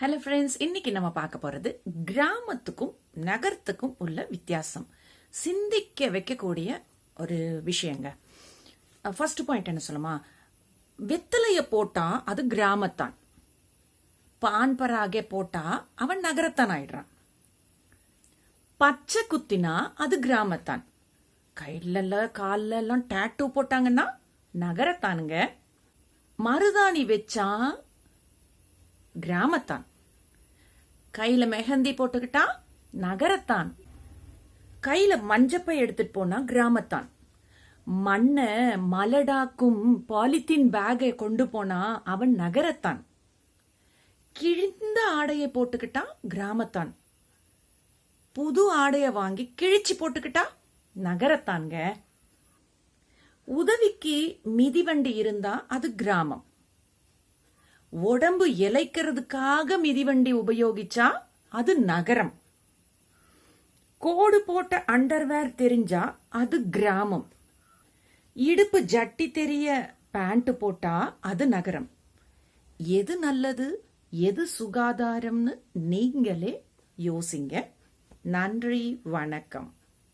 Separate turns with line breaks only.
Hello friends இன்னைக்கு நம்ம பார்க்க போறது கிராமத்துக்கும் நகரத்துக்கும் உள்ள வித்தியாசம். சிந்திக்க வைக்கக்கூடிய ஒரு விஷயங்க. ஃபர்ஸ்ட் பாயிண்ட் என்ன சொல்லுமா? வெத்தலைய போட்டா அது கிராமத்தான். பான்பராக போட்டா அவன் நகரத்தான் ஆயிடுறான். பச்சை குத்தினா அது கிராமத்தான். கையில காலில் எல்லாம் டேட்டூ போட்டாங்கன்னா நகரத்தானுங்க. மருதாணி வச்சா கிராமத்தான். கையில மெஹந்தி போட்டுக்கிட்டா நகரத்தான். கையில மஞ்சப்பை எடுத்துட்டு போனா கிராமத்தான். மண்ணை மலடாக்கும் பாலித்தீன் பேக்கை கொண்டு போனா அவன் நகரத்தான். கிழிந்த ஆடையை போட்டுக்கிட்டா கிராமத்தான். புது ஆடையை வாங்கி கிழிச்சு போட்டுக்கிட்டா நகரத்தான்ங்க. உதவிக்கு மிதிவண்டி இருந்தா அது கிராமம். உடம்பு இலைக்கிறதுக்காக மிதிவண்டி உபயோகிச்சா அது நகரம். கோடு போட்ட அண்டர்வேர் தெரிஞ்சா அது கிராமம். இடுப்பு ஜட்டி தெரிய பேண்ட் போட்டா அது நகரம். எது நல்லது எது சுகாதாரம்னு நீங்களே யோசிங்க. நன்றி வணக்கம்.